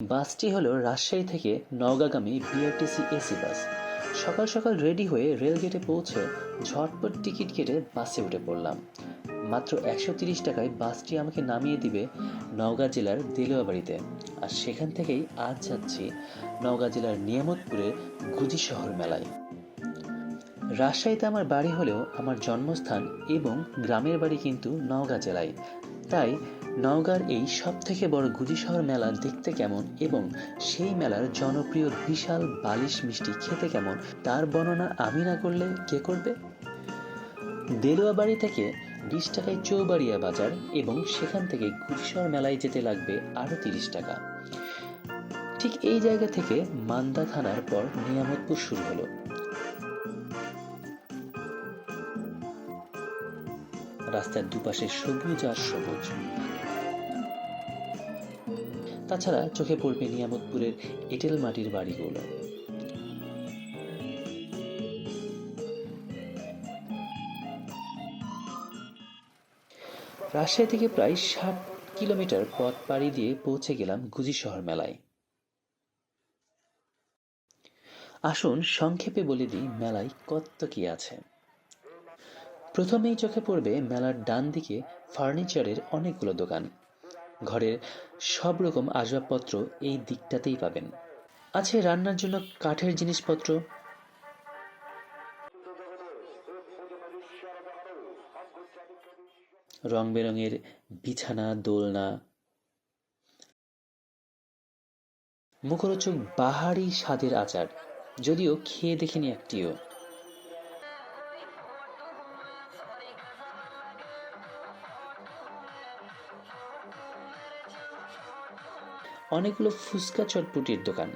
বাসটি হলো রাজশাহী থেকে নওগাঁগামী বিআরটিসি এসি বাস। সকাল সকাল রেডি হয়ে রেলগেটে পৌঁছে ঝটপট টিকিট কেটে বাসে উঠে পড়লাম। মাত্র একশো তিরিশ টাকায় বাসটি আমাকে নামিয়ে দিবে নওগাঁ জেলার দেলুয়াবাড়িতে। আর সেখান থেকেই আজ যাচ্ছি নওগাঁ জেলার নিয়ামতপুরের গুজি শহর মেলায়। রাজশাহীতে আমার বাড়ি হলেও আমার জন্মস্থান এবং গ্রামের বাড়ি কিন্তু নওগাঁ জেলায়। তাই নওগাঁর এই সব থেকে বড় গুজি শহর মেলা দেখতে কেমন এবং সেই মেলার জনপ্রিয় বিশাল বালিশ মিষ্টি খেতে কেমন তার বর্ণনা আমি না করলে কে করবে? দেলুয়া বাড়ি থেকে বিশ টাকায় চৌবাড়িয়া বাজার এবং সেখান থেকে গুজিশহর মেলায় যেতে লাগবে আরও তিরিশ টাকা। ঠিক এই জায়গা থেকে মান্দা থানার পর নিয়ামতপুর শুরু হলো। রাস্তার দুপাশে সবুজ আর সবুজ। তাছাড়া চোখে পড়বে নিয়ামতপুরের এঁটেল মাটির বাড়িগুলো। রাজশাহী থেকে প্রায় ষাট কিলোমিটার পথ পাড়ি দিয়ে পৌঁছে গেলাম গুজি শহর মেলায়। আসুন সংক্ষেপে বলে দিই মেলায় কত কি আছে। প্রথমেই চোখে পড়বে মেলার ডান দিকে ফার্নিচারের অনেকগুলো দোকান। ঘরের সব রকম আসবাবপত্র এই দিকটাতেই পাবেন। আছে রান্নার জন্য কাঠের জিনিসপত্র। রং বেরঙের বিছানা, দোলনা। মুখরোচক বাহারি স্বাদের আচার, যদিও খেয়ে দেখিনি একটিও। অনেকগুলো ফুচকা চটপটির দোকান।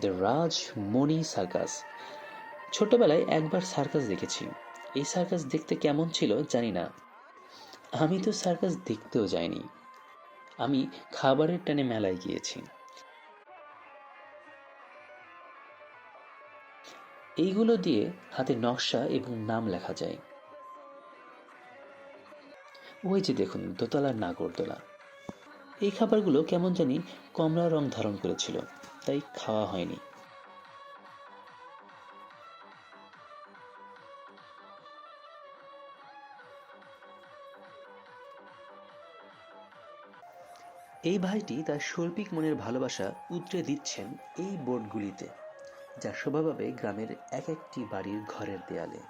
দ্য রাজ মণি সার্কাস ছোটবেলায় একবার সার্কাস দেখেছি। এই সার্কাস দেখতে কেমন ছিল জানি না। আমি তো সার্কাস দেখতেও যাইনি। আমি খাবারের টানে মেলায় গিয়েছি। এইগুলো দিয়ে হাতে নকশা এবং নাম লেখা যায়। ওই যে দেখুন, দোতলার নাগরদোলা। এই খাবারগুলো কেমন জানি কমলা রং ধারণ করেছিল, তাই খাওয়া হয়নি। এই ভাইটি তার শৈল্পিক মনের ভালোবাসা উতরে দিচ্ছেন এই বোর্ডগুলিতে যা শোভা পাবে গ্রামের এক একটি বাড়ির ঘরের দেয়ালে।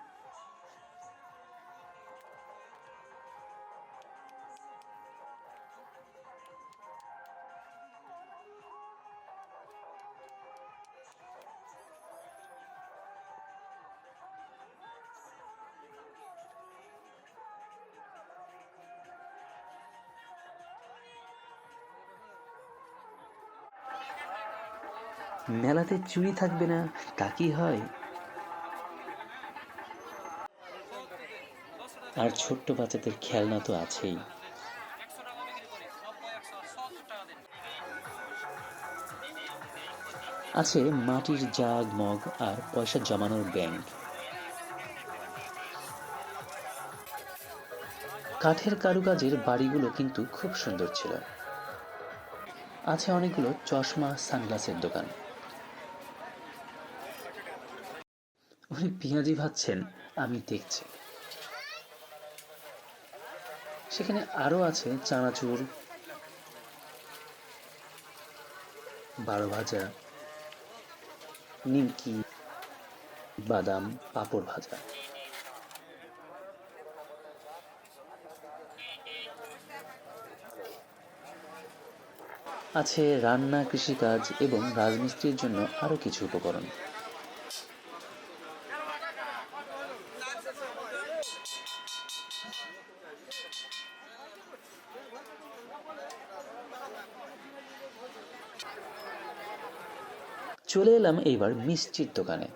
মেলাতে চুরি থাকবে না, তা কি হয়? আর ছোট্ট বাচ্চাদের খেলনা তো আছেই। আছে মাটির জাগ, মগ আর পয়সা জমানোর ব্যাংক। কাঠের কারুকাজের বাড়িগুলো কিন্তু খুব সুন্দর ছিল। আছে অনেকগুলো চশমা, সানগ্লাসের দোকান। উনি পেঁয়াজি ভাবছেন, আমি দেখছি। সেখানে আরও আছে চানাচুর, বারো ভাজা, নিমকি, বাদাম, পাঁপড় ভাজা। আছে রান্না, কৃষিকাজ এবং রাজমিস্ত্রির জন্য আরও কিছু উপকরণ। চলে এলাম এইবার মিষ্টির দোকানে।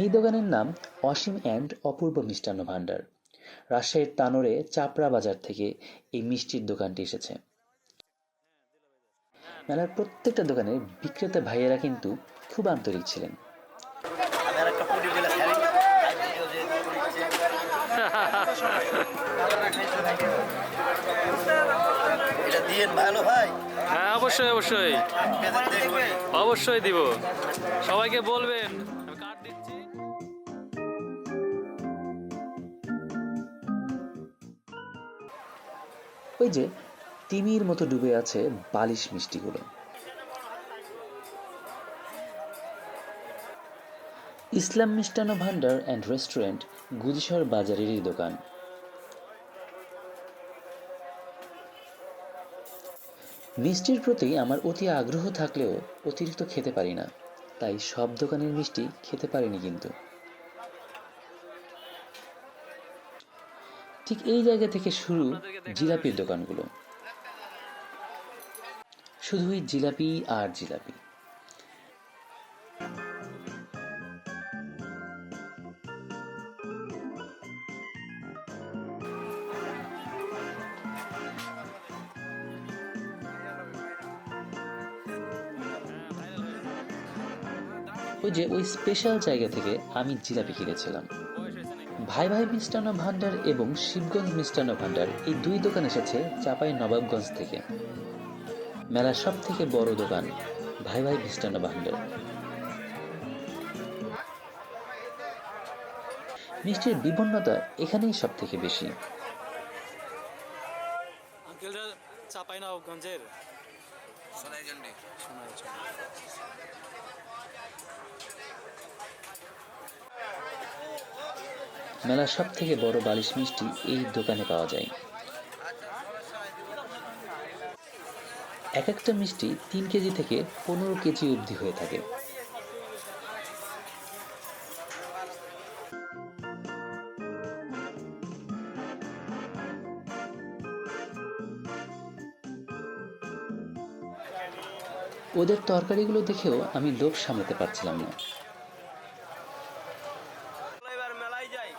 এই দোকানের নাম অসীম অ্যান্ড অপূর্ব মিষ্টান্ন ভাণ্ডার। রাজশাহীর তানোরে চাপড়া বাজার থেকে এই মিষ্টির দোকানটি এসেছে। মেলার প্রত্যেকটা দোকানের বিক্রেতা ভাইয়েরা কিন্তু খুব আন্তরিক ছিলেন আমি আর একটা পুরি বলে খাই আর ভিডিও যে করছে এটা দিয়ে ভালো ভাই। হ্যাঁ অবশ্যই অবশ্যই। অবশ্যই দিব। সবাইকে বলবেন কার্ড দিচ্ছি। ওই যে তিমির মতো ডুবে আছে বালিশ মিষ্টিগুলো। ইসলাম মিষ্টান্ন ভান্ডার অ্যান্ড রেস্টুরেন্ট গুদিশর বাজারেরই দোকান। মিষ্টির প্রতি আমার অতি আগ্রহ থাকলেও অতিরিক্ত খেতে পারি না, তাই সব দোকানের মিষ্টি খেতে পারিনি কিন্তু। ঠিক এই জায়গা থেকে শুরু জিলাপির দোকানগুলো। শুধুই জিলাপি আর জিলাপি। ওই যে ওই স্পেশাল জায়গা থেকে আমি জিলাপি কিনেছিলাম। ভাই ভাই মিষ্টান্ন ভান্ডার এবং শিবগঞ্জ মিষ্টান্ন ভান্ডার এই দুই দোকান এসেছে চাপাই নবাবগঞ্জ থেকে। মেলার সব থেকে বড় দোকান ভাই ভাই মিষ্টান্ন ভান্ডার মিষ্টির বিভিন্নতা এখানেই সব থেকে বেশি চাপাই নবাবগঞ্জের? মেলার সব থেকে বড় বালিশ মিষ্টি এই দোকানে পাওয়া যায়। এক একটা মিষ্টি তিন কেজি থেকে পনেরো কেজি অবধি হয়ে থাকে। ওদের তরকারিগুলো দেখেও আমি লোভ সামলাতে পারছিলাম না এবার মেলায় যাই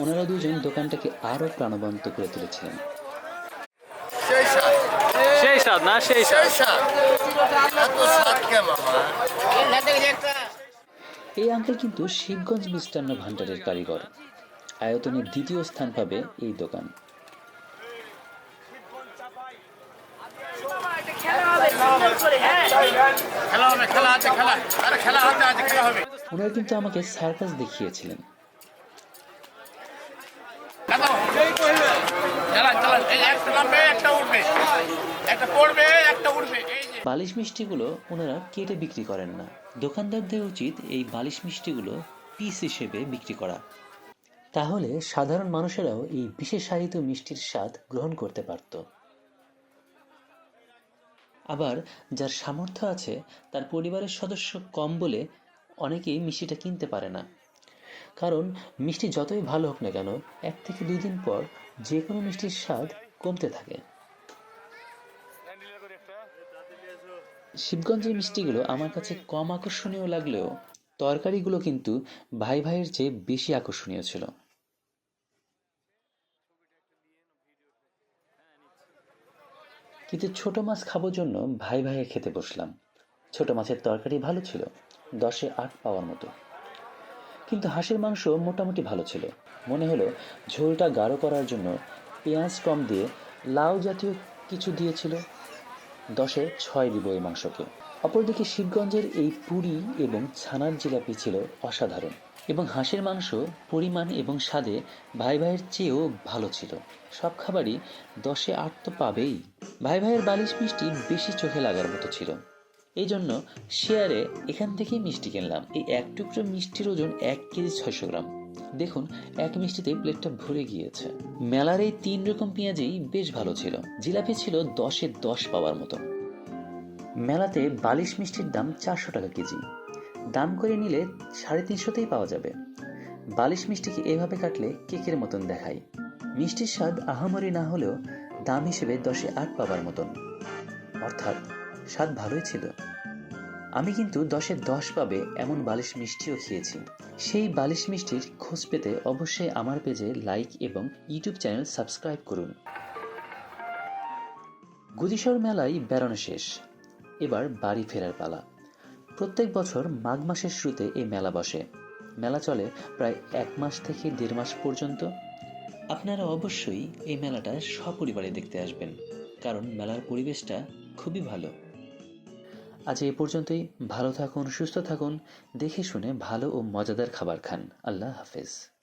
ওনারা দুজন দোকানটাকে আরও প্রাণবন্ত করে তুলেছিলেন। সেই স্বাদ। না সেই স্বাদ। সেই স্বাদ। এত স্বাদ কে মামা এই আঙ্কেল কিন্তু শিবগঞ্জ মিষ্টান্ন ভান্ডারের কারিগর। আয়তনে দ্বিতীয় স্থান পাবে এই দোকান। খেলা হবে খেলা আছে খেলা। আরে খেলা হবে আজ খেলা হবে। ওনারা কিন্তু আমাকে সার্কাস দেখিয়েছিলেন খেলা চালা চালা এই একটা নামবে একটা উঠবে একটা পড়বে একটা উঠবে এই যে বালিশ মিষ্টিগুলো ওনারা কেটে বিক্রি করেন না। দোকানদারদের উচিত এই বালিশ মিষ্টিগুলো পিস হিসেবে বিক্রি করা। তাহলে সাধারণ মানুষেরাও এই বিশেষায়িত মিষ্টির স্বাদ গ্রহণ করতে পারত। আবার যার সামর্থ্য আছে, তার পরিবারের সদস্য কম বলে অনেকেই মিষ্টিটা কিনতে পারে না। কারণ মিষ্টি যতই ভালো হোক না কেন, এক থেকে দুই দিন পর যে কোনো মিষ্টির স্বাদ কমতে থাকে। শিবগঞ্জের মিষ্টিগুলো আমার কাছে কম আকর্ষণীয় লাগলেও তরকারিগুলো কিন্তু ভাই ভাইয়ের চেয়ে বেশি আকর্ষণীয় ছিল। কিন্তু ছোট মাছ খাবার জন্য ভাই ভাইয়ে খেতে বসলাম। ছোট মাছের তরকারি ভালো ছিল, দশে আট পাওয়ার মতো। কিন্তু হাঁসের মাংস মোটামুটি ভালো ছিল। মনে হলো ঝোলটা গাঢ় করার জন্য পেঁয়াজ কম দিয়ে লাউ জাতীয় কিছু দিয়েছিল। দশে ছয় দিব এই মাংসকে। অপরদিকে শিবগঞ্জের এই পুরি এবং ছানার জিলাপি ছিল অসাধারণ এবং হাঁসের মাংস পরিমাণ এবং স্বাদে ভাই ভাইয়ের চেয়েও ভালো ছিল। সব খাবারই দশে আট তো পাবেই। ভাই ভাইয়ের বালিশ মিষ্টি বেশি চোখে লাগার মতো ছিল। এই জন্য শেয়ারে এখান থেকেই মিষ্টি কিনলাম। এই এক টুকরো মিষ্টির ওজন এক কেজি ছয়শো গ্রাম। দেখুন, এক মিষ্টিতে প্লেটটা ভরে গিয়েছে। মেলার এই তিন রকম পেঁয়াজেই বেশ ভালো ছিল। জিলাপি ছিল দশে দশ পাওয়ার মতো। মেলাতে বালিশ মিষ্টির দাম চারশো টাকা কেজি। দাম করে নিলে সাড়ে তিনশোতেই পাওয়া যাবে। বালিশ মিষ্টিকে এভাবে কাটলে কেকের মতন দেখায়? মিষ্টির স্বাদ আহামরি না হলেও দাম হিসেবে দশে আট পাবার মতন। অর্থাৎ স্বাদ ভালোই ছিল। আমি কিন্তু দশে দশ পাবে এমন বালিশ মিষ্টিও খেয়েছি। সেই বালিশ মিষ্টির খোঁজ পেতে অবশ্যই আমার পেজে লাইক এবং ইউটিউব চ্যানেল সাবস্ক্রাইব করুন। গুদিশর মেলায় বেড়ানো শেষ। এবার বাড়ি ফেরার পালা। প্রত্যেক বছর মাঘ মাসের শুরুতে এই মেলা বসে। মেলা চলে প্রায় এক মাস থেকে দেড় মাস পর্যন্ত। আপনারা অবশ্যই এই মেলাটা সপরিবারে দেখতে আসবেন, কারণ মেলার পরিবেশটা খুবই ভালো। আজ এই পর্যন্তই। ভালো থাকুন, সুস্থ থাকুন, দেখে শুনে ভালো ও মজাদার খাবার খান। আল্লাহ হাফেজ।